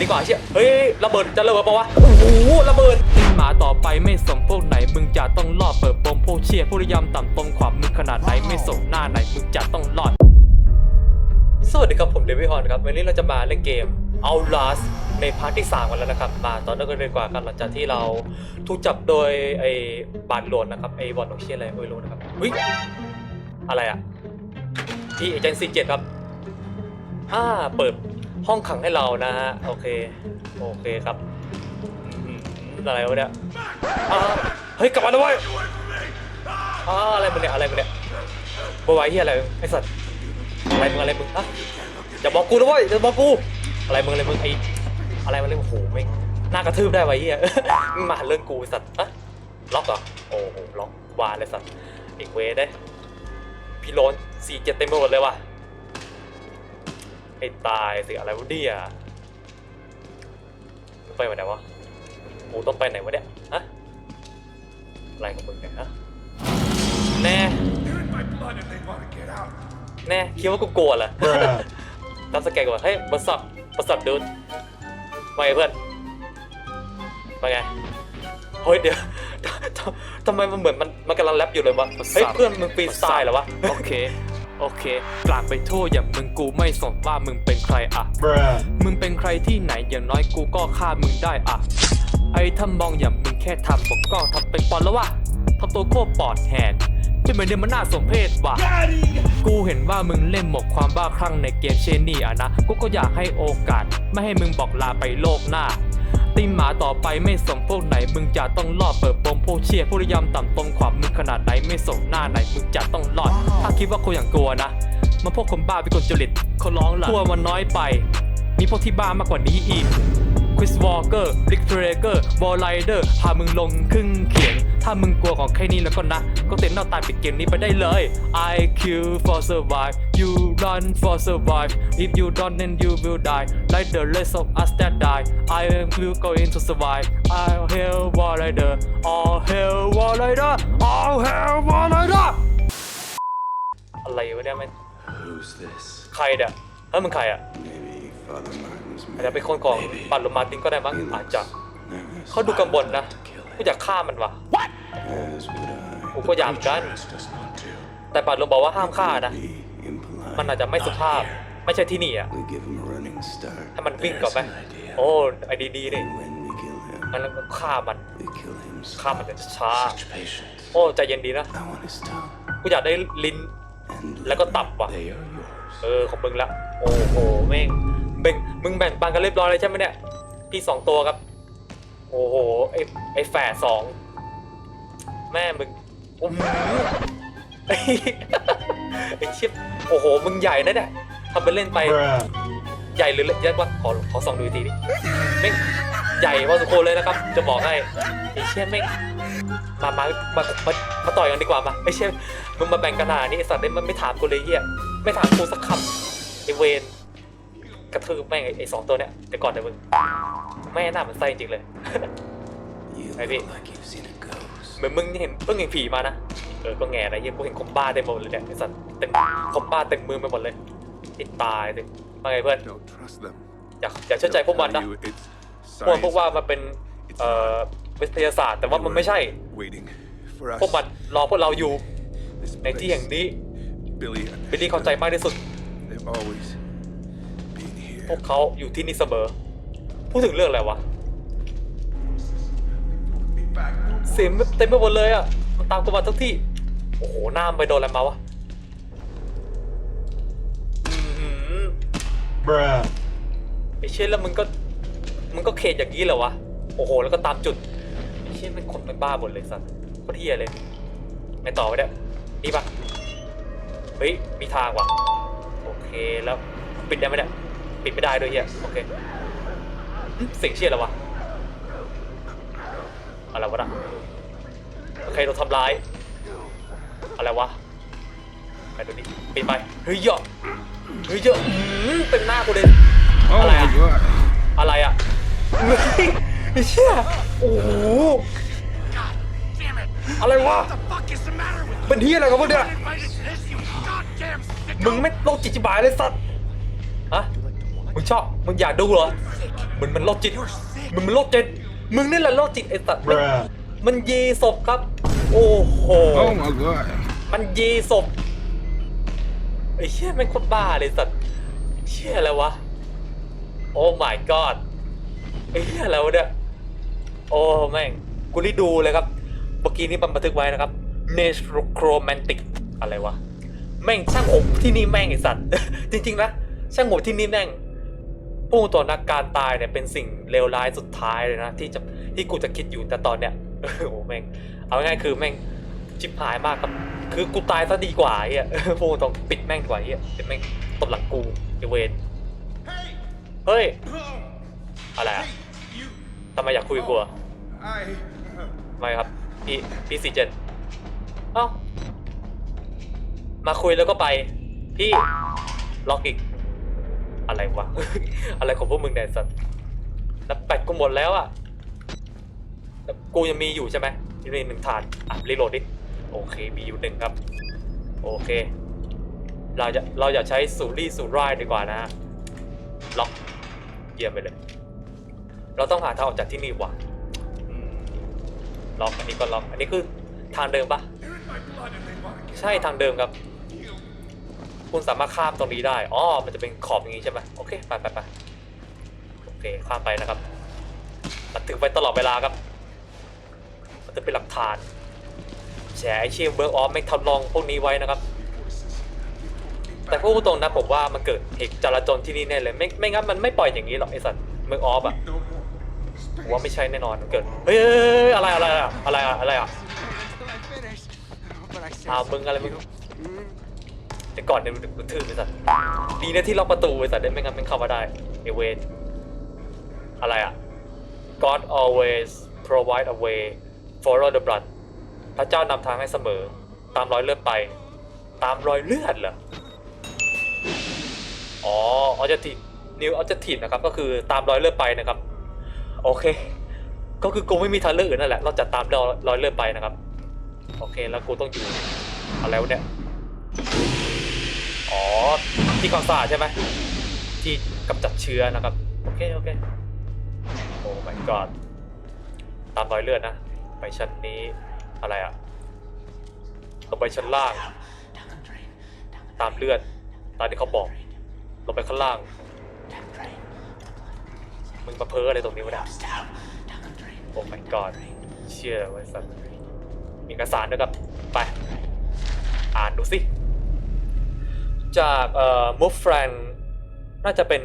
ดีกว่าเชี่ยเฮ้ยระเบิดจะระเบิดปะวะโอ้โหระเบิดติงหมาต่อไปไม่สมพวกไหนมึงจะต้องรอดเปิดโปงพวกเชี่ยผู้นิยามต่ำตรงความมึงขนาดไหนไม่สมหน้าไหนมึงจะต้องรอด สวัสดีครับผมเดวิดฮอนครับวันนี้เราจะมาเล่นเกม Outlast ในพาร์ทที่3กันแล้วนะครับ มาตอนนั้นก็เลยกว่ากันหลังจากที่เราถูกจับโดยไอ้บานโหลนนะครับไอ้บอลของเชี่ยอะไรไม่รู้นะครับเฮ้ยอะไรอะที่เอเจนซี่เจ็ดครับอ่าเปิด ห้องขังให้เรานะฮะ โอเค โอเคครับอืมอะไรวะเนี่ยอ่าเฮ้ย กลับมาแล้วเว้ยอ่าอะไรมันเนี่ย อะไรมันเนี่ยบวายที่อะไรไอ้สัตว์อะไรมึงอะไรมึงอะอย่าบอกกูนะเว้ยอย่าบอกกู อะไรมึงอะไรมึงไออะไรมึงเลยโอ้โหไม่งน่ากระทืบได้ไวะไอ้เฮียมาเรื่องกูสัตว์อะล็อกเหรอโอ้โหล็อกวานเลยสัตว์อีกเวได้พี่โลนสี่เจ็ดเต็มไปหมดเลยว่ะ ไอ้ตายสิอะไรวะเนี่ยไปไหนวะกูต้องไปไหนวะเนี่ยฮะอะไรของมึงเนี่ยฮะแน่ They're in my blood and they want to get out. แน่คิดว่ากูโกรธเหรอตั้งสแกนก่อนเฮ้ยบัสซับบัสซับดูดมาไงเพื่อนมาไงเฮ้ยเดี๋ยวทำทำไมมันเหมือนมันมันกำลังแรปอยู่เลยวะเฮ้ยเพื่อนมึงฟรีสไตล์เหรอวะโอเค โอเค กลางไปโทษอย่างมึงกูไม่สนว่ามึงเป็นใครอะ Bruh. มึงเป็นใครที่ไหนอย่างน้อยกูก็ฆ่ามึงได้อะไอ้ถ้ามองอย่างมึงแค่ทำบอกก็ทำเป็นปอนแล้ววะทำตัวโคตรปอดแหนจะเหมือนเดิมมันน่าสมเพชว่ะ กูเห็นว่ามึงเล่นหมกความบ้าคลั่งในเกมเชนนี่อะนะ กูก็อยากให้โอกาส ไม่ให้มึงบอกลาไปโลกหน้า ตีหมาต่อไปไม่สมพวกไหน มึงจะต้องรอดเปิดโปงพวกเชียร์ผู้ริยำต่ำตรงความมึงขนาดไหนไม่สมหน้าไหนมึงจะต้องรอด ถ้าคิดว่าคนอย่างกลัวนะมันพวกคนบ้าเป็นคนจริตเขาร้องละกลัวมันน้อยไป มีพวกที่บ้ามากกว่านี้อีก คริสวอลเกอร์ลิกเทรเกอร์บอลไลเดอร์พามึงลงครึ่งเขียง ถ้ามึงกลัวของแค่นี้แล้วก็นะ ก็เต็มหน้าตายปิดเกมนี้ไปได้เลย I kill for survive you run for survive if you don't then you will die like the rest of us that die I am still going to survive I'll hell war rider all hell war rider all hell war rider อะไรวะเนี่ยมัน Who's this? ใครเนี่ยเฮ้ยมึงใครอะ Maybe Father Martin's อาจจะเป็นคนของปันลมาร์ตินก็ได้มั้งอาจจะ nervous. เขาดูกังวลนะกูอยากฆ่ามันว่ะ As would I. กูก็อยากเหมือนกัน Does not do. แต่ปัดลมบอกว่าห้ามฆ่านะ Be impolite. มันอาจจะไม่สุภาพไม่ใช่ที่นี่อะ We give him a running start. ให้มันวิ่งก่อนไหม That's an idea. โอ้ไอดีดีๆนี่ And when we kill him, งั้นเราก็ฆ่ามัน we kill him ฆ่ามัน slow. แต่ช้า Such patience. โอ้ใจเย็นดีนะ I want his tongue. กูอยากได้ลิ้น And แล้วก็ตับว่ะ they are yours. เออของมึงละโอ้โหแม่ง แบ่งมึงแบ่งปันกันเรียบร้อยเลยใช่ไหมเนี่ยพี่สองตัวครับ โอ้โหไอไอแฝดสองแม่มึงโอ้โหไอ้ไอชิปโอ้โหมึงใหญ่นะเนี่ยทำเป็นเล่นไป Bruh. ใหญ่หรือเล็กเยอะกว่าขอขอส่องดูอีกทีดิแม่งใหญ่พอสมควรเลยนะครับ จะบอกให้ไอ้เชี่ยแม่งมามามามามาต่อยกันดีกว่ามาไอ้เชี่ยมึงมาแบ่งกันหนานี่ไอ้สัตว์เนี่ยมันไม่ถามกูเลยเฮียไม่ถามกูสักคำไอ้เวน กระทืบแม่งไอ้ไอ้สองตัวเนี้ยเดี๋ยวก่อนเดี๋ยวมึงแม่หน้ามันไส้จริงเลย You Maybe. look like you've seen a ghost. เหมือนมึงเห็นเพิ่งเห็นผีมานะเออก็แง่นะเฮียกูเห็นคอมบ้าเต็มหมดเลยเนี่ยไอ้สัตว์เต็มคอมบ้าเต็มมือไปหมดเลยไอ้ตายเลยว่าไงเพื่อน Don't trust them. อยากอยากเชื่อใจพวกมันนะ Tell you it's พวกพวก science ว่ามันเป็นเอ่อวิทยาศาสตร์แต่ว่ามันไม่ใช่ waiting for us. พวกมันรอพวกเราอยู่ This ในที่แห่ง place, นี้ Billy บิลลี่เข้าใจมากที่สุด They've always been พว here. กเขาอยู่ที่นี่เสมอ พูดถึงเรื่องอะไรวะ Be back. เสียงเต็มไปหมดเลยอะ มันตามกูมาทุกที่ โอ้โห หน้ามันไปโดนอะไรมาวะอื้อหือ Bruh. ไอ้เช่นแล้วมึงก็ มึงก็เขตอย่างนี้เหรอวะ โอ้โห แล้วก็ตามจุด ไอ้เช่นเป็นคนเป็นบ้าหมดเลยสัตว์โคตรเฮียเลยไงต่อไปเนี่ยนี่ปะเฮ้ย มีทางว่ะ โอเคแล้วปิดได้ไหมเนี่ย ปิดไม่ได้ด้วยเฮียโอเคเสียงเชี่ยอะไรวะอะไรวะนะโอเคโดนทำร้าย อะไรวะไปดูดิปิดไปเฮ้ยเยอะเฮ้ยเยอะอื้อหือเต็มหน้ากูเลยอะไรอะอะไรอะเฮ้ยไอ้เชี่ยโอ้โหอะไรวะเป็นที่อะไรกันวะเนี่ยมึงไม่โรคจิตจิบายเลยสัตว์ มึงชอบ มึงอยากดูเหรอ มึงมันโรคจิต มึงมันโรคจิต มึงนี่แหละโรคจิตไอ้สัตว์มันยีศพครับ โอ้โห Oh my god. มันยีศพไอ้เชี่ยแม่งโคตรบ้าเลยสัตว์เชี่ยอะไรวะ โอ้ my god ไอ้เชี่ยอะไรวะเนี่ย โอ้แม่งกูได้ดูเลยครับ เมื่อกี้นี้มันบันทึกไว้นะครับ necromantic อะไรวะ แม่งช่างโหมที่นี่แม่งไอสัตว์ จริงๆนะช่างโหมที่นี่แม่ง พุ่งตัวนักการตายเนี่ยเป็นสิ่งเลวร้ายสุดท้ายเลยนะที่จะที่กูจะคิดอยู่แต่ตอนเนี้ยโอ้โหแม่งเอาง่ายคือแม่งชิบหายมากครับ คือกูตายซะดีกว่าเหี้ยพูดตรงปิดแม่งดีกว่าเหี้ยปิดแม่งตบหลังกูไอเวนเฮ้ยอะไรอะทำไมอยากคุยกูอะไม่ครับพี่พี่ซีเจนเอ้ามาคุยแล้วก็ไป พี่ล็อกอีก อะไรวะ อะไรของพวกมึงเนี่ยสัตว์แล้วแบตกูหมดแล้วอะแต่กูยังมีอยู่ใช่ไหมยังมีหนึ่งฐานอะรีโหลดดิ โอเคมีอยู่หนึ่งครับ โอเค เราจะเราอย่าใช้สูรี่สูร่ายดีกว่านะฮะล็อกเยี่ยมไปเลย เราต้องหาทางออกจากที่นี่ว่ะอืมล็อกอันนี้ก็ล็อก อันนี้คือทางเดิมปะ They're in my blood and they want to get ใช่ทางเดิมครับ you. คุณสามารถข้ามตรงนี้ได้ อ๋อ มันจะเป็นขอบอย่างนี้ใช่ไหมโอเค ไปไปไปโอเค ข้ามไปนะครับบันทึกไว้ตลอดเวลาครับ มันจะเป็นหลักฐานแฉไอเชียเวิร์กออฟไม่ทำลองพวกนี้ไว้นะครับ แต่พูดตรงนะผมว่ามันเกิดเหตุจราจรที่นี่แน่เลย ไม่ไม่งั้นมันไม่ปล่อยอย่างนี้หรอกไอสัตว์เมืองออฟอะ No more. ผมว่าไม่ใช่แน่นอนมันเกิดเฮ้ยเฮ้ยเฮ้ยอะไรอะไรอะอะไรอะอะไรอะ Until I finish. But I said อ้าวมึงอะไรมึง แต่ก่อนเนี่ยมันทื่อไปสัตว์ดีนะที่ล็อกประตูไปสัตว์ได้ไม่งั้นมันเข้ามาได้เอเวนอะไรอะ God always provide a way follow the blood พระเจ้านำทางให้เสมอ ตามรอยเลือดไป ตามรอยเลือดเหรอ อ๋อออจทีนิวออจทีนะครับ ก็คือตามรอยเลือดไปนะครับ โอเค ก็คือกูไม่มีทางเลือกอื่นนั่นแหละนอกจากตามรอยเลือดไปนะครับ โอเคแล้วกูต้องอยู่อะไรวะเนี่ย อ๋อ ที่ความสะอาดใช่ไหม ที่กำจัดเชื้อนะครับ โอเค โอเค โอ้ my god ตามรอยเลือดนะ ไปชั้นนี้อะไรอะลงไปชั้นล่าง ตามเลือด ตามที่เขาบอก ลงไปข้างล่าง มึงมาเพ้ออะไรตรงนี้วะเนี่ยโอ้ my god เชื่อไว้สัตว์มีเอกสารด้วยครับ ไป อ่านดูสิ จากเอ่อมูฟแฟรงน่าจะเป็น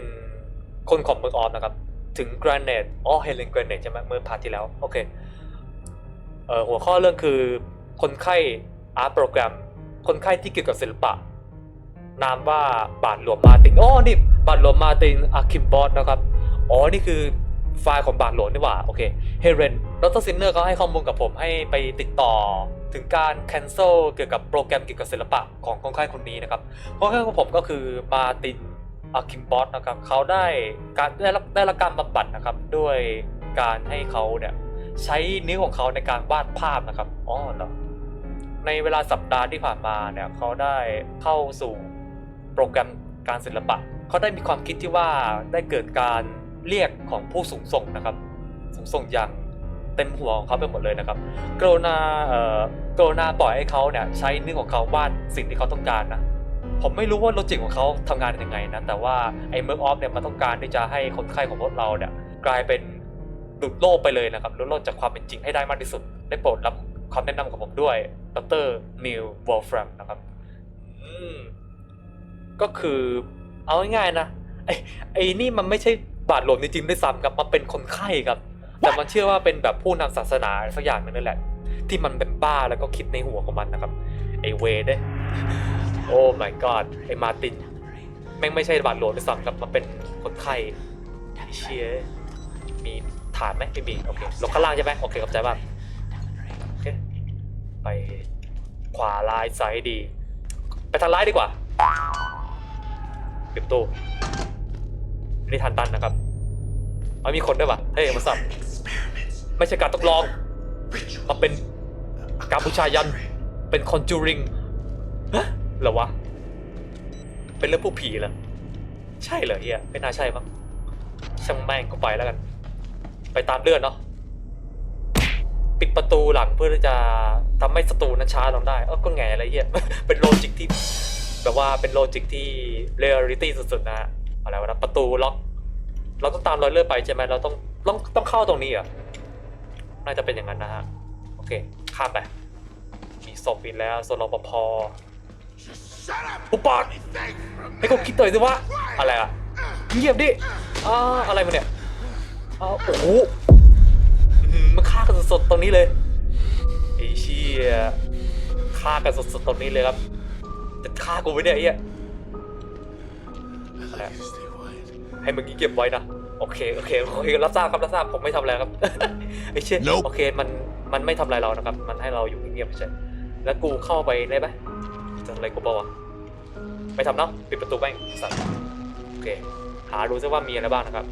คนของเมืองออฟนะครับ ถึง Granite อ๋อเฮเลน Granite ใช่ไหมเมื่อพาร์ทที่แล้ว โอเคเอ่อหัวข้อเรื่องคือคนไข้อาร์ตโปรแกรม คนไข้ที่เกี่ยวกับศิลปะ นามว่าบาทหลวงมาตินอ๋อนี่บาทหลวงมาตินอาคิมบอสนะครับอ๋อนี่คือไฟล์ของบาทหลวงนี่หว่าโอเคเฮเรนดรซินเนอร์ก็ให้ข้อมูลกับผมให้ไปติดต่อ ถึงการ cancel เกี่ยวกับโปรแกรมเกี่ยวกับศิลปะของคนไข้คนนี้นะครับคนไข้ของผมก็คือมาตินอาคิมบอสนะครับเขาได้การได้รับได้รับการบำบัดนะครับด้วยการให้เขาเนี่ยใช้นิ้วของเขาในการวาดภาพนะครับอ๋อเหรอในเวลาสัปดาห์ที่ผ่านมาเนี่ยเขาได้เข้าสู่โปรแกรมการศิลปะเขาได้มีความคิดที่ว่าได้เกิดการเรียกของผู้สูงส่งนะครับ สูงส่งอย่าง เต็มหัวของเขาไปหมดเลยนะครับกรุณาเอ่อกรุณาปล่อยให้เขาเนี่ยใช้นิ้วของเขาวาดสิ่งที่เขาต้องการนะผมไม่รู้ว่าโลจิกของเขาทำงานยังไงนะแต่ว่าไอ้เมิร์กออฟเนี่ยมันต้องการที่จะให้คนไข้ของพวกเราเนี่ยกลายเป็นหลุดโลกไปเลยนะครับหลุดโลกจากความเป็นจริงให้ได้มากที่สุด ได้โปรดรับคำแนะนำของผมด้วยดรนิววอลฟรัมนะครับอืมก็คือเอาง่ายๆนะไอ้ไอ้นี่มันไม่ใช่บาทหลวงจริงๆด้วยซ้ำครับมันเป็นคนไข้ครับ แต่มันเชื่อว่าเป็นแบบผู้นำศาสนาสักอย่างนึงนั่นแหละ ที่มันเป็นบ้าแล้วก็คิดในหัวของมันนะครับ ไอเวเด้โอ้ my god ไอมาตินแม่งไม่ใช่บาทหลวงด้วยซ้ำครับมันเป็นคนไข้เชียมีฐานไหมไม่มีโอเคลงข้างล่างใช่ไหมโอเคขอบใจมากโอเคไปขวาลายซ้ายดี ไปทางร้ายดีกว่าปิดประตูไม่ได้ทันตันนะครับ เอามีคนด้วยปะเฮ้ยมาสับ Experiments. ไม่ใช่การทดลอง Ritual. มันเป็น A การบูชายัน conjuring. เป็นคอนจูริงฮะเหรอวะ เป็นเรื่องผู้ผีเหรอ ใช่เหรอเฮียไม่น่าใช่มั้งช่างแม่งก็ไปแล้วกัน ไปตามเลือดเนาะ ปิดประตูหลังเพื่อที่จะทำให้ศัตรูนั้นช้าลงได้ เออก็แง่อะไรเฮียเป็นโลจิกที่แบบว่าเป็นโลจิกที่เรียลลิตี้สุดๆนะฮะอะไรวะนะประตูล็อก เราต้องตามรอยเลือดไปใช่ไหมเราต้องต้องต้องเข้าตรงนี้เหรอะน่าจะเป็นอย่างนั้นนะฮะโอเคข้ามไปมีศพอีกแล้วส่วนรปภอุปาท Anything from ให้กูคิดต่อยสิว่าอะไรอะเงียบดิอ่าอะไรมันเนี่ยอ้าวโอ้โหมันฆ่ากันสดๆตรงนี้เลยไอ้เชี่ยฆ่ากันสดๆตรงนี้เลยครับจะฆ่ากูไว้เนี่ยไอ้เหี้ย ให้มึงเก็บไว้นะ โอเค โอเคโอเครับทราบครับรับทราบผมไม่ทำอะไรครับ ไอ้เชี่ย Nope โอเค มัน มันไม่ทำอะไรเรานะครับ มันให้เราอยู่เงียบๆเฉยแล้วกูเข้าไปได้ไหมจะอะไรกูเปล่าวะไม่ทำเนาะปิดประตูแม่งสัตว์โอเค หาดูซิว่ามีอะไรบ้างนะครับ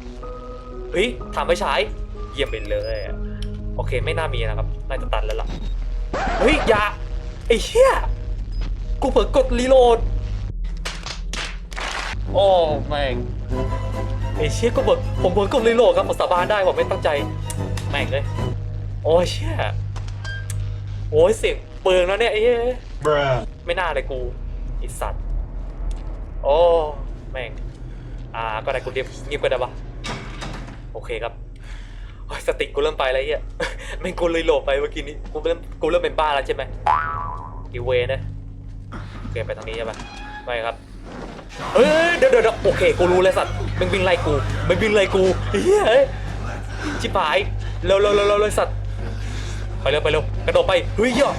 เฮ้ยถามไปฉายเยี่ยมไปเลยอะโอเค ไม่น่ามีนะครับน่าจะตันแล้วล่ะ เฮ้ย อย่า ไอ้เชี่ยกูเปิดกดรีโหลด โอ้แม่งไอ้เชี่ยก็บอกผมเบิร์กบรีโหลดครับผมสาบานได้ผมไม่ตั้งใจแม่งเลย โอ้ยเชี่ยโอ้ยเสียงเปลืองแล้วเนี่ยไอ้เหี้ยไม่น่าเลยกูไอีสัตว์ โอ้แม่ง อ่าก็ได้กูเงียบเงียบก็ได้ปะโอเคครับโอ้ยสติกูเริ่มไปแล้วไอ้เหี้ย แม่งกูรีโหลดไปเมื่อกี้นี้กูเริ่มกูเริ่มเป็นบ้าแล้วใช่ไหมอีเวนะโอเคไปทางนี้ใช่ปะไม่ครับ เฮ้ยเดี๋ยวเดี๋ยวโอเคกูรู้เลยสัตว์มึงวิ่งไล่กูมึงวิ่งไล่กูเฮ้ยชิบหายเร็วเร็วเร็วเร็วเลยสัตว์ไปเร็วไปเร็วกระโดดไปเฮ้ยเหี้ย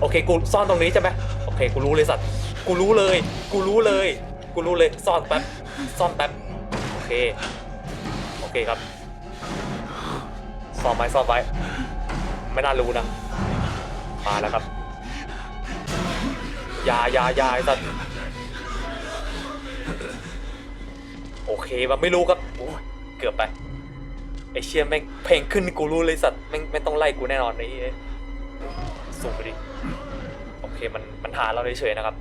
โอเคกูซ่อนตรงนี้ใช่ไหมโอเคกูรู้เลยสัตว์กูรู้เลย กูรู้เลย กูรู้เลยซ่อนแป๊บซ่อนแป๊บโอเคโอเคครับซ่อนไว้ซ่อนไว้ไม่น่ารู้นะมาแล้วครับยายายาไอ้สัตว์ โอเคมันไม่รู้ครับโอ้ยเกือบไปไอเชี่ยแม่งเพลงขึ้นกูรู้เลยสัตว์แม่งไม่ต้องไล่กูแน่นอนไอ้เหี้ยสูงไปดิโอเคมันมันหาเราเฉยๆนะครับ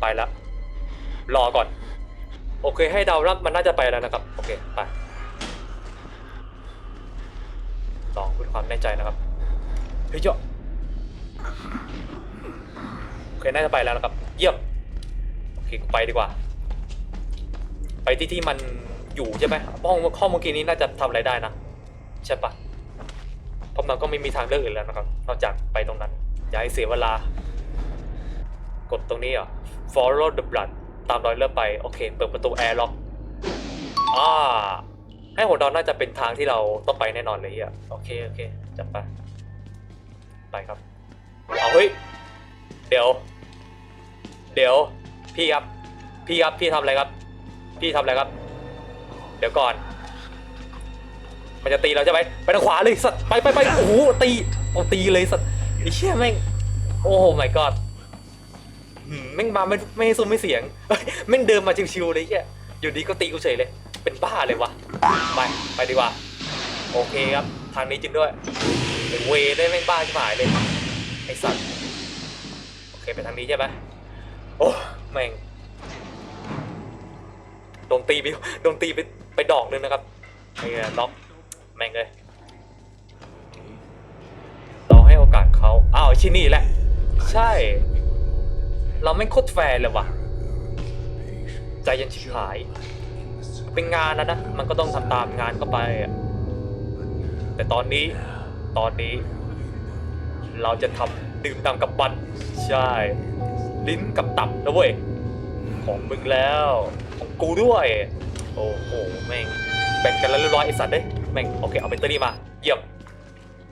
ไปละรอก่อน โอเค ให้เดาว่ามันน่าจะไปแล้วนะครับ โอเคไปลองพูดความแน่ใจนะครับเฮ้ยเจ้าโอเคน่าจะไปแล้วนะครับ เยี่ยมโอเคกูไปดีกว่า ไปที่ที่มันอยู่ใช่ไหมห้องห้องเมื่อกี้นี้น่าจะทำอะไรได้นะใช่ปะเพราะมันก็ไม่มีทางเลือกอื่นแล้วนะครับ นอกจากไปตรงนั้น อย่าให้เสียเวลา กดตรงนี้อะ follow the blood ตามรอยเลือดไปโอเค เปิดประตูแอร์ล็อกอ่าให้หัวดอนน่าจะเป็นทางที่เราต้องไปแน่นอนเลยอะโอเคโอเคจับไปไปครับเอาเฮ้ยเดี๋ยว เดี๋ยว พี่ครับ พี่ครับ พี่ทำอะไรครับ พี่ทำอะไรครับ เดี๋ยวก่อน มันจะตีเราใช่ไหมไปทางขวาเลยสัตว์ไปไปไปโอ้โหตีเอาตีเลยสัตว์ไอ้เชี่ยแม่งโอ้ my god หืมแม่งมาไม่ไม่ให้ซุ้มไม่เสียงเฮ้ยแม่งเดินมาชิวๆเลยเฮียอยู่ดีก็ตีกูเฉยเลย เป็นบ้าเลยวะไปไปดีกว่า โอเคครับ ทางนี้จริงด้วยไอ้เวได้แม่งบ้าชิบหายเลยไอ้สัตว์โอเคไปทางนี้ใช่ไหมโอ้แม่ง โดนตีไปโดนตีไปไปดอกนึงนะครับไอ้ล็อกแม่งเลยเราให้โอกาสเขาอ้าวชินี่แหละ ใช่ เราไม่โคตรแฟร์เลยว่ะ ใจเย็นชิบหาย เป็นงานนะนะ มันก็ต้องทำตามงานก็ไป แต่ตอนนี้ตอนนี้ เราจะทำดื่มดำกับบันใช่ ลิ้นกับตับนะเว้ยของมึงแล้ว กูด้วย โอ้โหแม่งแบ่งกันแล้วเรียบร้อยไอสัตว์เด้ยแม่งโอเคเอาแบตเตอรี่มาเยี่ยม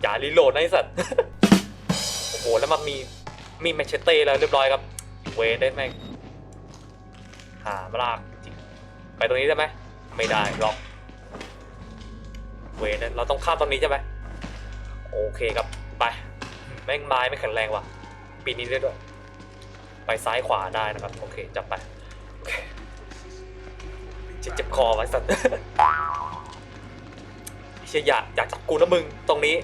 อย่ารีโหลดนะไอสัตว์ โอ้โหแล้วมันมีมีแมชเชเต้แล้วเรียบร้อยครับ เวได้แม่งหามาลากจริงไปตรงนี้ได้ไหมไม่ได้หรอก เวนั้นเราต้องข้ามตรงนี้ใช่ไหมโอเคครับไปแม่งไม้ไม่แข็งแรงว่ะปีนี้ได้ด้วย ไปซ้ายขวาได้นะครับ โอเคจับไปโอเค เจ็บคอไว้สัตว์เชียอยากอยากจับกูนะมึงตรงนี้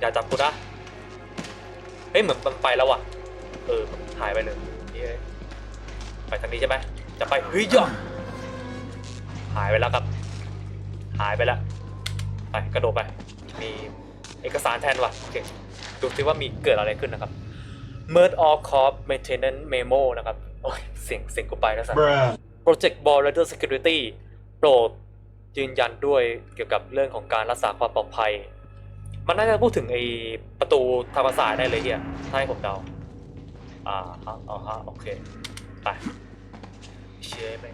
อยากจับกูนะเฮ้ยเหมือนมันไปแล้วว่ะ เออหายไปเลยเฮ้ยไปทางนี้ใช่ไหมจะไปเฮ้ยย่อหายไปแล้วครับ หายไปแล้วไปกระโดดไป มีเอกสารแทนว่ะโอเคดูซิว่ามีเกิดอะไรขึ้นนะครับ Merge all corp maintenance memo นะครับโอ้ยเสียงเสียงกูไปแล้วสัส Bruh. Project Border Security โปรดยืนยันด้วยเกี่ยวกับเรื่องของการรักษาความปลอดภัย มันน่าจะพูดถึงไอประตูธรรมศาสตร์ได้เลยเฮียถ้าให้ผมเดา อ่าฮะเอาฮะโอเค ไปเชื่อไหม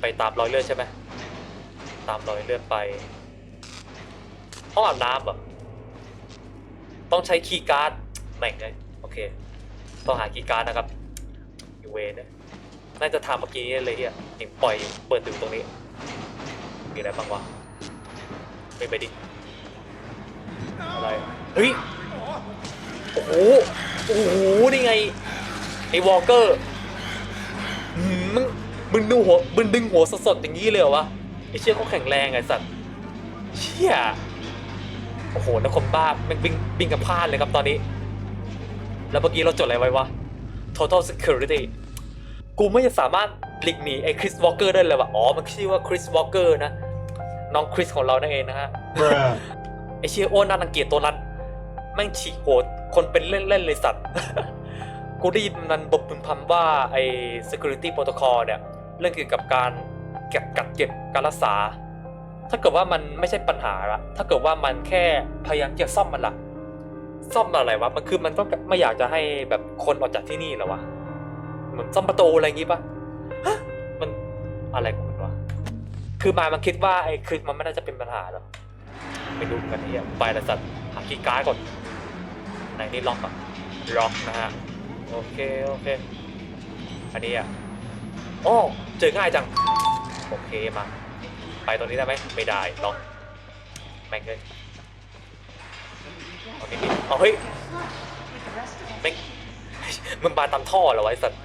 ไปตามรอยเลือดใช่ไหมตามรอยเลือดไปห้องอาบน้ำเหรอต้องใช้คีย์การ์ดแม่งเลยโอเค ต้องหาคีย์การ์ดนะครับอยู่เวนเนี่ย น่าจะทำเมื่อกี้นี้เลยเฮียเห็นปล่อยเปิดดูตรงนี้มีอะไรบ้างวะไม่ไปดิอะไรเฮ้ยโอ้โหโอ้โหนี่ไงไอ้วอลเกอร์มึงมึงดึงหัวมึงดึงหัวสดๆอย่างนี้เลยเหรอวะไอ้เชี่ยเขาแข็งแรงไอ้สัตว์เชี่ยโอ้โหนักคมบ้าแมันบิงบิงกับพลาดเลยครับตอนนี้ แล้วเมื่อกี้เราจดอะไรไว้วะ total security กูไม่สามารถหลีกหนีไอ้คริสวอลเกอร์ได้เลยวะอ๋อมันชื่อว่าคริสวอลเกอร์นะน้องคริสของเรานั่นเองนะฮะ Bruh. ไอเชี่ยอ้วนน่ารังเกียจตัวนั้นแม่งฉีกโหดคนเป็นเล่นๆเลยสัตว์กูได้ยินมันบทพึมพำว่าไอ้ security protocol เนี่ยเรื่องเกี่ยวกับการเก็บกัดเก็บการรักษา ถ้าเกิดว่ามันไม่ใช่ปัญหาละถ้าเกิดว่ามันแค่พยายามจะซ่อมมันละซ่อมอะไรวะมันคือมันต้องไม่อยากจะให้แบบคนออกจากที่นี่เหรอวะ เหมือนซ่อมประตูอะไรอย่างงี้ปะฮะมันอะไรของมันวะคือมามันคิดว่าไอ้คลิปมันไม่น่าจะเป็นปัญหาหรอกไปดูกันที่ไปล้วสัตว์หาคีย์การ์ดก่อนไหนนี่ล็อกอะล็อกนะฮะโอเคโอเคอันนี้อะโอ้เจอง่ายจังโอเคมาไปตรงนี้ได้ไหมไม่ได้ล็อกแม่งเลยเอานี่นี่เอาเฮ้ยแม่งมันบานตามท่อเหรอวไอ้สัตว์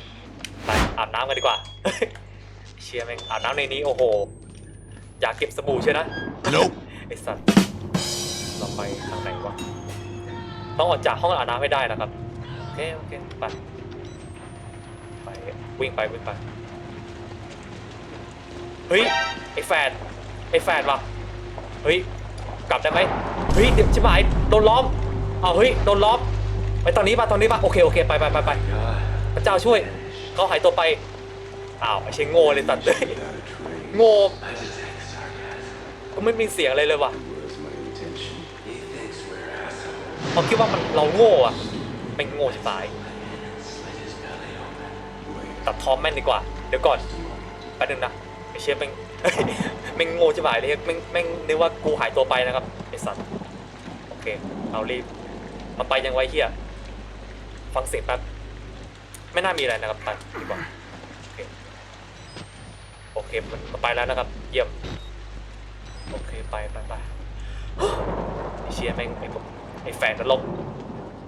ไปอาบน้ำกันดีกว่า เชียแม่งอาบน้ำในนี้โอ้โห อยากเก็บสบู่ใช่นะ Nope. ไอสัตว์เราไปทางไหนวะ ต้องออกจากห้องอาบน้ำให้ได้นะครับ โอเคโอเคไปไปวิ่งไปวิ่งไป เฮ้ยไอแฟนไอแฟนวะเฮ้ยกลับได้ไหมเฮ้ยเดี๋ยวชิบหายโดนล้อมเอาเฮ้ยโดนล้อมไปตอนนี้ป่ะตอนนี้ป่ะโอเคโอเคไปไปไปไปพระเจ้าช่วย เขาหายตัวไป อ้าวไอเชงโง่เลยสัตว์เลยโง่ก็ไม่มีเสียงอะไรเลยว่ะเขาคิดว่ามันเราโง่อะไม่งโง่ชิบหายตัดทอมแม่นดีกว่า เดี๋ยวก่อนแป๊บนึงนะไอเชี่ยแม่งแม่งโง่ชิบหายเลยแม่งแม่งนึกว่ากูหายตัวไปนะครับไอสัตว์โอเค เอารีบมันไปยังไวเฮียฟังเสียงแป๊บ ไม่น่ามีอะไรนะครับไปดีกว่าโอเคโอเคมันไปแล้วนะครับ เยี่ยม โอเคไปไปไปไอเชียแม่งไอ้พวกไอแฟนนรก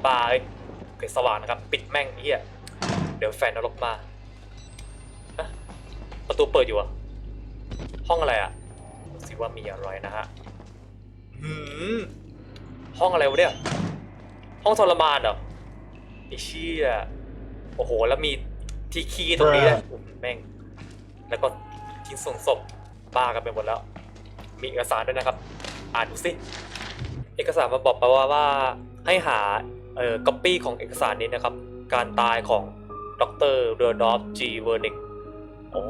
บ้าเลยโอเคสว่างนะครับ ปิดแม่งไอ้เหี้ยเดี๋ยวแฟนนรกมาประตูเปิดอยู่หรอะห้องอะไรอะดูสิว่ามีอะไรนะฮะหืมห้องอะไรวะเนี่ย ห้องทรมานเหรอไอเชี่ย โอ้โห แล้วมีที่คีย์ตรงนี้ด้วยโอ้โหแม่ง แล้วก็ทิ้งส่งศพบ้ากันไปหมดแล้ว มีเอกสารด้วยนะครับ อ่านดูสิ เอกสารมาบอกมาว่าว่าให้หาเอ่อก๊อปปี้ของเอกสารนี้นะครับ การตายของดรเรดอฟจีเวอร์นิกโอ้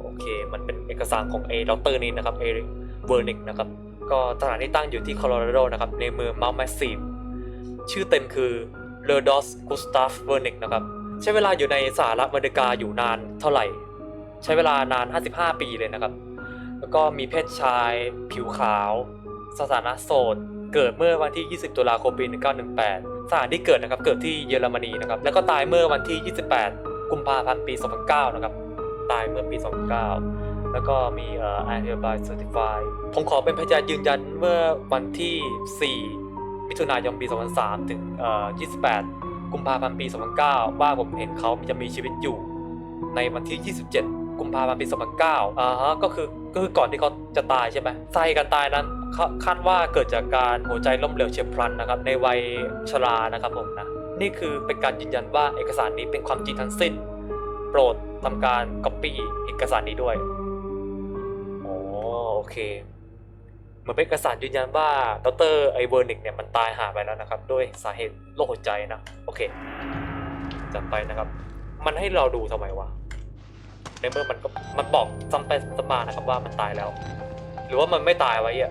โอเค มันเป็นเอกสารของเอดรนี้นะครับเอเวอร์นิกนะครับ ก็สถานที่ตั้งอยู่ที่โคโลราโดนะครับ ในเมืองมา u ์ t แมสซีฟชื่อเต็มคือเรดอสกุสตาฟเวอร์นิกนะครับ ใช้เวลาอยู่ในสหรัฐอเมริกาอยู่นานเท่าไหร่ ใช้เวลานาน 55 ปีเลยนะครับ แล้วก็มีเพศชาย ผิวขาว สถานะโสด เกิดเมื่อวันที่ 20 ตุลาคมปี 1918 สถานที่เกิดนะครับเกิดที่เยอรมนีนะครับ แล้วก็ตายเมื่อวันที่ 28 กุมภาพันธ์ปี 2009 นะครับ ตายเมื่อปี 2009 แล้วก็มีเอ่อ antibody certified ผมขอเป็นพยานยืนยันเมื่อวันที่ 4 มิถุนายนปี 2003 ถึงเอ่อ28 กุมภาพันธ์ปี 2009 ว่าผมเห็นเขาจะมีชีวิตอยู่ ในวันที่ 27 กุมภาพันธ์ปี 2009อ่าฮะก็คือก็คือก่อนที่เขาจะตายใช่ไหมสาเหตุการตายนั้นคคาดว่าเกิดจากการหัวใจล้มเหลวเฉียบพลันนะครับ ในวัยชรานะครับผมนะนี่คือเป็นการยืนยันว่าเอกสารนี้เป็นความจริงทั้งสิ้น โปรดทำการ copy เอกสารนี้ด้วยเคเห มือนเป็นเอกสารยืนยันว่าดรไอเวอร์นิกเนี่ยมันตายหาไปแล้วนะครับด้วยสาเหตุโรคหัวใจนะโอเคจัดไปนะครับ มันให้เราดูทำไมวะในเมื่อมันก็มันบอกซ้ำไปซ้ำมานะครับว่ามันตายแล้ว หรือว่ามันไม่ตายไว้อะ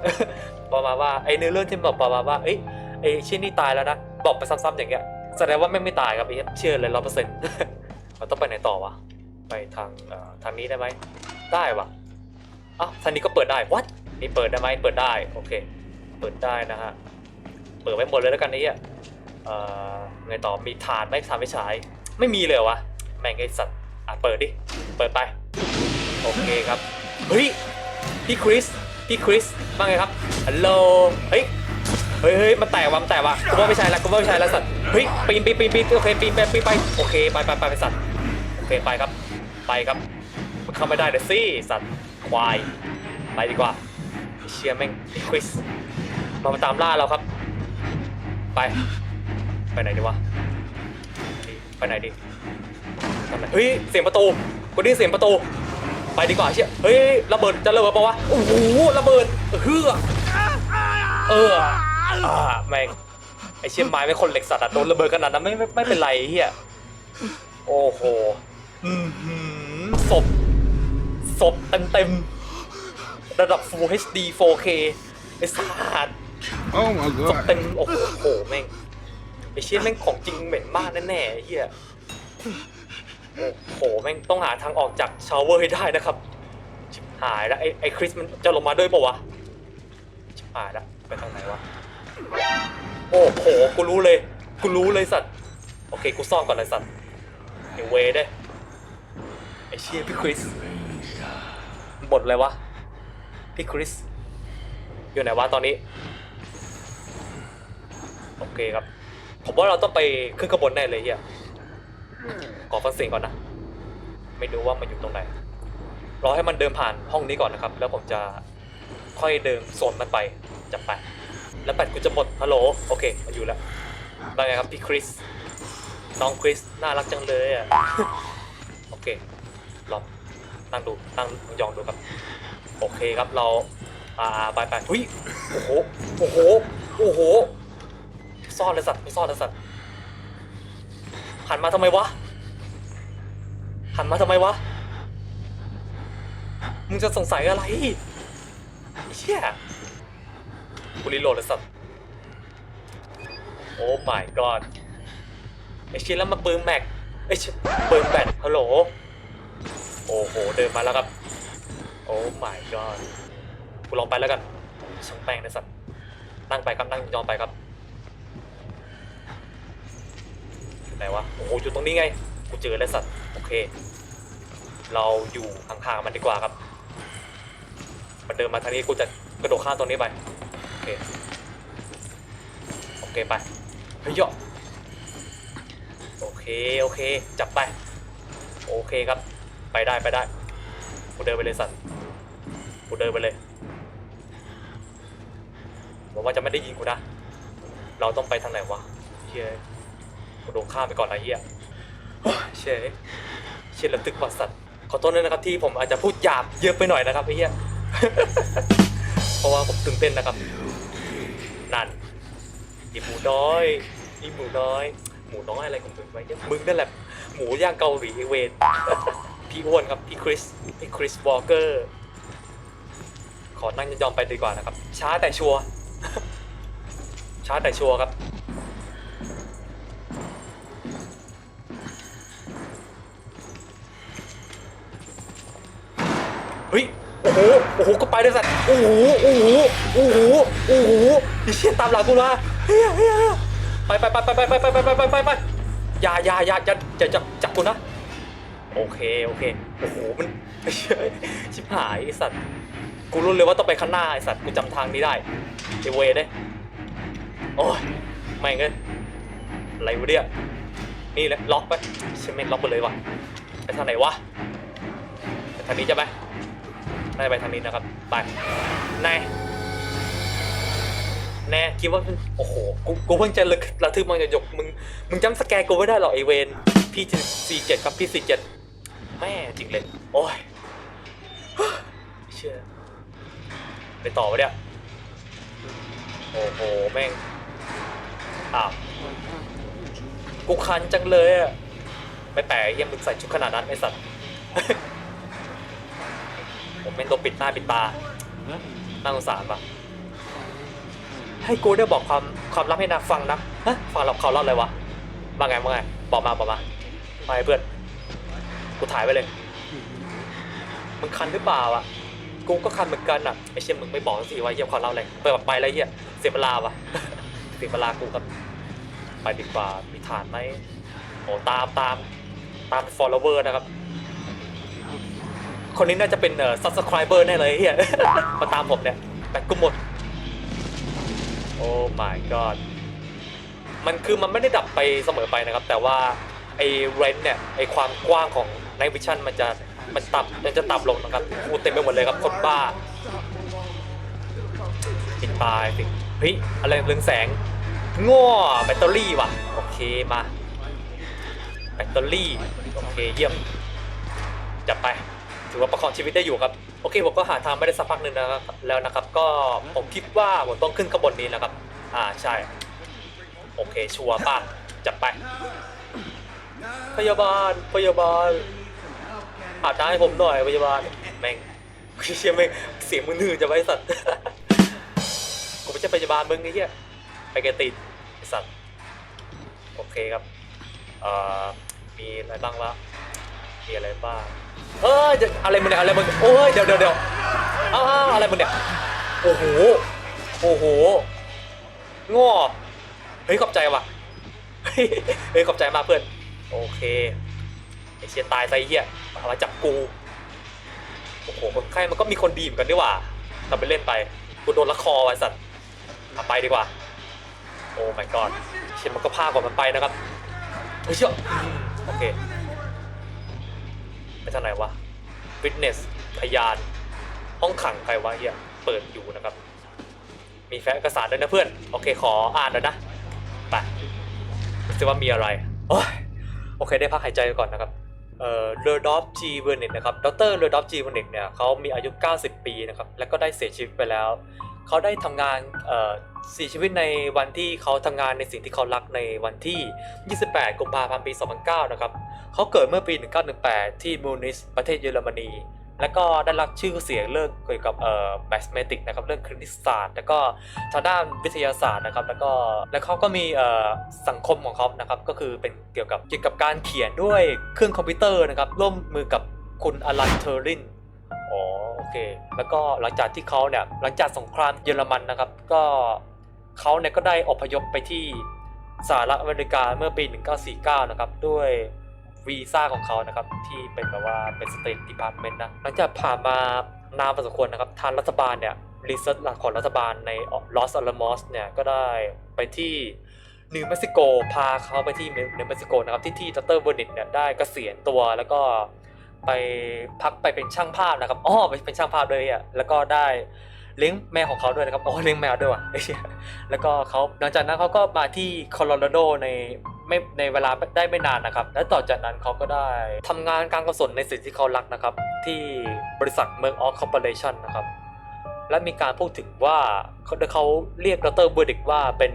ประมาณว่าไอเนื้อเรื่องที่บอกประมาณว่าเอ้ยไอชิ้นนี้ตายแล้วนะบอกไปซ้ำๆอย่างเงี้ยแสดงว่าไม่ไม่ตายครับไอ้เชื่อเลยร้อยเปอร์เซ็นต์เราต้องไปไหนต่อวะไปทางทางนี้ได้ไหมได้วะอ้าวทางนี้ก็เปิดได้วัด นี่เปิดได้ไหมเปิดได้โอเค เปิดได้นะฮะเปิดไว้หมดเลยแล้วกันไอ้นี่เอ่อไงต่อมีฐานไหมฐานไม่ฉายไม่มีเลยวะแม่งไอสัตว์อะเปิดดิเปิดไปโอเคครับเฮ้ยพี่คริสพี่คริสว่าไงครับฮัลโหลเฮ้ยเฮ้ยเฮ้ยมันแตกว่ะมันแตกว่ะกูว่าไม่ใช่ละกูว่าไม่ใช่ละสัตว์เฮ้ยปีนปีนปีนปีนโอเคปีนไปปีนไปโอเคไปไปไปไปสัตว์โอเคไปครับ ไปครับมันเข้าไม่ได้เดี๋ยวสิสัตว์ควายไปดีกว่า เชียแม่งคริสมาตามล่าเราครับ ไป ไปไหนดีวะ ไปไหนดีทำไหนเฮ้ย เสียงประตูกูได้เสียงประตู ไปดีกว่าเชี่ยเฮ้ย ระเบิด จะระเบิดปะวะ โอ้โห ระเบิด เฮือเอออ่าแม่งไอเชี่ยไม้ไม่คนเหล็กสัตว์อะโดนระเบิดขนาดนั้นไม่ไม่ไม่เป็นไรเฮียโอ้โหอือหือศพศพเต็มเต็ม ระดับ Full HD 4K ไอสัตว์ Oh my ศพ god. เต็มโอ้โหแม่งไอเชี่ยแม่งของจริงเหม็นมากแน่ๆไอ้เฮียโอ้โหแม่งต้องหาทางออกจากชาวเวอร์ให้ได้นะครับชิบหายแล้วไอ้ไอ้คริสมันจะลงมาด้วยปะวะชิบหายแล้วไปทางไหนวะโอ้โหกูรู้เลยกูรู้เลยสัตว์โอเคกูซ่อนก่อนเลยสัตว์ไอ้เวได้ไอ้เชี่ยพี่คริสบทเลยวะ พี่คริส อยู่ไหนวะตอนนี้ โอเคครับ ผมว่าเราต้องไปขึ้นขางบวนแน่เลยเฮียขอฟังเสียงก่อนนะ ไม่รู้ว่ามันอยู่ตรงไหน รอให้มันเดินผ่านห้องนี้ก่อนนะครับ แล้วผมจะค่อยเดินโซนมันไปจับไปแล้วแบตกูจะหมดฮัลโหลโอเคมาอยู่แล้วว่าไงครับพี่คริสน้องคริสน่ารักจังเลยอะโอเคลองนั่งดูนั่งยองดูครับ โอเคครับเราอ่าไปไปเฮ้ยโอ้โหโอ้โหโอ้โหซ่อนเลยสัตว์ไม่ซ่อนเลยสัตว์หันมาทำไมวะหันมาทำไมวะมึงจะสงสัยอะไรเชี่ยกูรีโหลดเลยสัตว์โอ้ my god ไอ้เชี่ยแล้วมาปืนแม็กไอชี่ยปืนแบตฮัลโหลโอ้โหเดินมาแล้วครับ อ้ my god กูลองไปแล้วกันช่างแป้งนะสัตว์นั่งไปครับนั่งยอมไปครับอยู่ไหนวะโอ้โหอยู่ตรงนี้ไงกูเจอแล้วสัตว์โอเค เราอยู่ห่างๆมันดีกว่าครับ มันเดินมาทางนี้กูจะกระโดดข้ามตรงนี้ไปโอเคโอเคไปเฮ้ยเหยาะโอเคโอเคจับไป โอเคครับ ไปได้ไปได้กูเดินไปเลยสัตว์ กูเดินไปเลยบอกว่าจะไม่ได้ยินกูนะ เราต้องไปทางไหนวะเชี่ยกูโดนข้ามไปก่อนนะเฮียโอ้ยเชี่ยเชี่ยระทึกว่าสัตว์ขอโทษด้วยนะครับที่ผมอาจจะพูดหยาบเยอะไปหน่อยนะครับไอ้เฮียเพราะว่าผมตื่นเต้นนะครับ นั่นอีหมูน้อยอีหมูน้อย หมูน้อยอะไรของมึงไว้เนี่ยมึงนั่นแหละ หมูย่างเกาหลีเวนพี่อ้วนครับ พี่คริส พี่คริสวอลเกอร์ ขอนั่งยอมไปดีกว่านะครับ ช้าแต่ชัวร์ช้าแต่ชัวร์ครับ เฮ้ย โอ้โห โอ้โห ก็ไปเลยสัตว์ โอ้โห โอ้โห โอ้โห โอ้โหไอ้เชี่ยตามหลังกูมาเฮ้ยเฮ้ยเฮ้ยไปไปไปไปไปไปไปไปไปไปไปอย่าอย่าอย่าอย่าอย่าจับจับกูนะ โอเค โอเค โอ้โห มันเฉยชิบหายไอสัตว์ กูรู้เลยว่าต้องไปข้างหน้าไอ้สัตว์กูจำทางนี้ได้ไอเวได้โอ้ยแม่งเลยอะไรวะเนี่ยนี่แหละล็อกไปใช่ไหมล็อกไปเลยว่ะไปทางไหนวะไปทางนี้ใช่ไหมได้ไปทางนี้นะครับไปแนายแน่คิดว่าโอ้โหกูกูเพิ่งจะระระทึกมันจะยกมึงมึงจำสแกนกูไม่ได้หรอไอเวนพี่สี่เจ็ดครับพี่สี่เจ็ดแม่จริงเลยโอ้ยเชื่อ ไปต่อวะเนี่ยโอ้โหแม่งอ้าวกูคันจังเลยอะไม่แปลกไอ้เหี้ยมึงใส่ชุดขนาดนั้นไอ้สัตว์ ผมเป็นตัวปิดหน้าปิดตาน่าสงสารปะให้กูได้บอกความความลับให้นางฟังนะฮะฟังเราเขาเล่าอะไรวะว่าไงว่าไงบอกมาบอกมาไปเพื่อนกูถ่ายไปเลยมึงคันหรือเปล่าอะ กูก็คันเหมือนกันอะไอ้เชี่ยมึงไม่บอกสิว่าเยี่ยมความเล่าอะไรเปิดแบบไปแล้วเหี้ยเสียเวลาวะเสียเวลากูครับไปดีกว่ามีฐานไหมโอ้ตามตามตาม follower นะครับ คนนี้น่าจะเป็นเอ่อ subscriber แน่เลยเฮียมาตามผมเนี่ยแต่กูหมด โอ้ my god มันคือมันไม่ได้ดับไปเสมอไปนะครับ แต่ว่าไอ้เรนเนี่ยไอ้ความกว้างของ Night Vision มันจะ มันต่ำมันจะต่ำลงนะครับกูเต็มไปหมดเลยครับคนบ้าปิดตายสิเฮ้ยอะไรเรืองแสงง้อแบตเตอรี่ว่ะโอเคมาแบตเตอรี่โอเคเยี่ยมจัดไปถือว่าประคองชีวิตได้อยู่ครับโอเคผมก็หาทางไม่ได้สักพักหนึ่งนะครับแล้วนะครับ ก็ผมคิดว่าผมต้องขึ้นขบวนนี้นะครับ อ่าใช่โอเคชัวร์ป่ะจัดไปพยาบาลพยาบาล อาบน้ำให้ผมหน่อยพยาบาลแม่งเชี่ยแม่งเสียงมึงนือจะไว้สัตว์กูไม่ใช่พยาบาลมึงไอ้เหี้ยไปแกติดไอ้สัตว์โอเคครับเอ่อมีอะไรบ้างวะมีอะไรบ้างเอ้ยเดี๋ยวอะไรมึงเนี่ยอะไรมึงโอ้ยเดี๋ยวเดี๋ยวเดี๋ยวอ้าวอะไรมึงเนี่ยโอ้โหโอ้โหง้อเฮ้ยขอบใจว่ะเฮ้ยขอบใจมากเพื่อนโอเค ไอเชียตายไซเหี้ยมาจับกู โอ้โหคนไข้มันก็มีคนดีเหมือนกันด้วยว่ะทำไปเล่นไปกูโดนละคอไว้สัตว์เอาไปดีกว่า โอ้ my god เชียมันก็พากว่ามันไปนะครับเฮ้ยเชี่ยโอเคไปทางไหนวะ witness พยานห้องขังใครวะเฮียเปิดอยู่นะครับ มีแฟ้มเอกสารด้วยนะเพื่อน โอเคขออ่านหน่อยนะไปดูสิว่ามีอะไรโอ้ยโอเคได้พักหายใจก่อนนะครับ เลอเรดอฟจีเวอร์เน็ตนะครับ ดรเรดอฟจีเวอร์เน็ตเนี่ยเขามีอายุ 90 ปีนะครับ แล้วก็ได้เสียชีวิตไปแล้ว เขาได้ทำงานเสียชีวิตในวันที่เขาทำงานในสิ่งที่เขารักในวันที่ 28 กุมภาพันธ์ ปี 2009 นะครับ เขาเกิดเมื่อปี 1918 ที่มูนิสประเทศเยอรมนี แล้วก็ได้รับชื่อเสียงเรื่องเกี่ยวกับเอ่อแมทเมติกนะครับเรื่องคณิตศาสตร์ แล้วก็ทางด้านวิทยาศาสตร์นะครับ แล้วก็แล้วเขาก็มีเอ่อสังคมของเขานะครับก็คือเป็นเกี่ยวกับเกี่ยวกับการเขียนด้วยเครื่องคอมพิวเตอร์นะครับร่วมมือกับคุณอลันเทอร์ลินอ๋อโอเค แล้วก็หลังจากที่เขาเนี่ยหลังจากสงครามเยอรมันนะครับ ก็เขาเนี่ยก็ได้อพยพไปที่สหรัฐอเมริกาเมื่อปี 1949 นะครับด้วย วีซ่าของเขานะครับ ที่เป็นแบบว่าเป็นสเตทดีพาร์ตเมนต์นะหลังจากผ่านมานานพอสมควรนะครับทางรัฐบาลเนี่ยรีเซิร์ชหลักของรัฐบาลในลอสอัลมอสเนี่ยก็ได้ไปที่นิวเม็กซิโกพาเขาไปที่นิวเม็กซิโกนะครับที่ที่ดรเวอร์นิตเนี่ยได้เกษียณตัวแล้วก็ไปพักไปเป็นช่างภาพนะครับอ๋อไปเป็นช่างภาพด้วยอะแล้วก็ได้ เลี้ยงแมวของเขาด้วยนะครับอ๋อเลี้ยงแมวด้วยว่ะแล้วก็เขาหลังจากนั้นเขาก็มาที่โคโลราโดในไม่ในเวลาได้ไม่นานนะครับ และต่อจากนั้นเขาก็ได้ทำงานการกุศลในสิ่งที่เขารักนะครับ ที่บริษัทเมืองออคคอร์ปอเรชันนะครับ และมีการพูดถึงว่าเขาเขาเรียกดรเบอร์ดิกว่าเป็น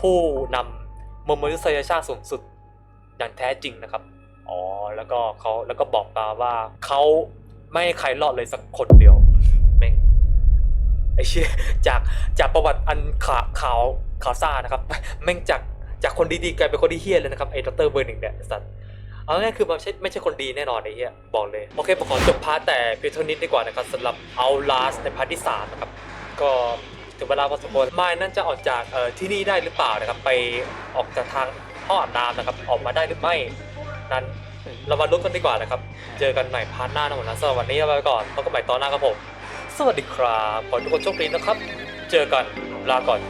ผู้นำมวลมนุษยชาติสูงสุดอย่างแท้จริงนะครับ อ๋อ แล้วก็เขาแล้วก็บอกมาว่าเขาไม่ใครรอดเลยสักคนเดียว เชี่ยจากจากประวัติอันข่าวข่าวข่าวซ่านะครับแม่งจากจากคนดีๆกลายเป็นคนที่เฮี้ยเลยนะครับไอ้ดรเบอร์หนึ่งเนี่ยสัตว์เอาง่ายคือมันไม่ใช่ไม่ใช่คนดีแน่นอนไอ้เหี้ยบอกเลย โอเคผมขอจบพาร์ทแต่เพียงเท่านี้ดีกว่านะครับสำหรับ Outlast ในพาร์ทที่สามนะครับก็ถึงเวลาพอสมควรมายนั่นจะออกจากเอ่อที่นี่ได้หรือเปล่านะครับไปออกจากทางห้องอาบน้ำนะครับออกมาได้หรือไม่นั้นเรามาลุ้นกันดีกว่านะครับ เจอกันใหม่พาร์ทหน้านะผมนะสำหรับวันนี้ลาไปก่อนพบกันใหม่ตอนหน้าครับผม สวัสดีครับ ขอทุกคนโชคดีนะครับ เจอกัน ลาก่อน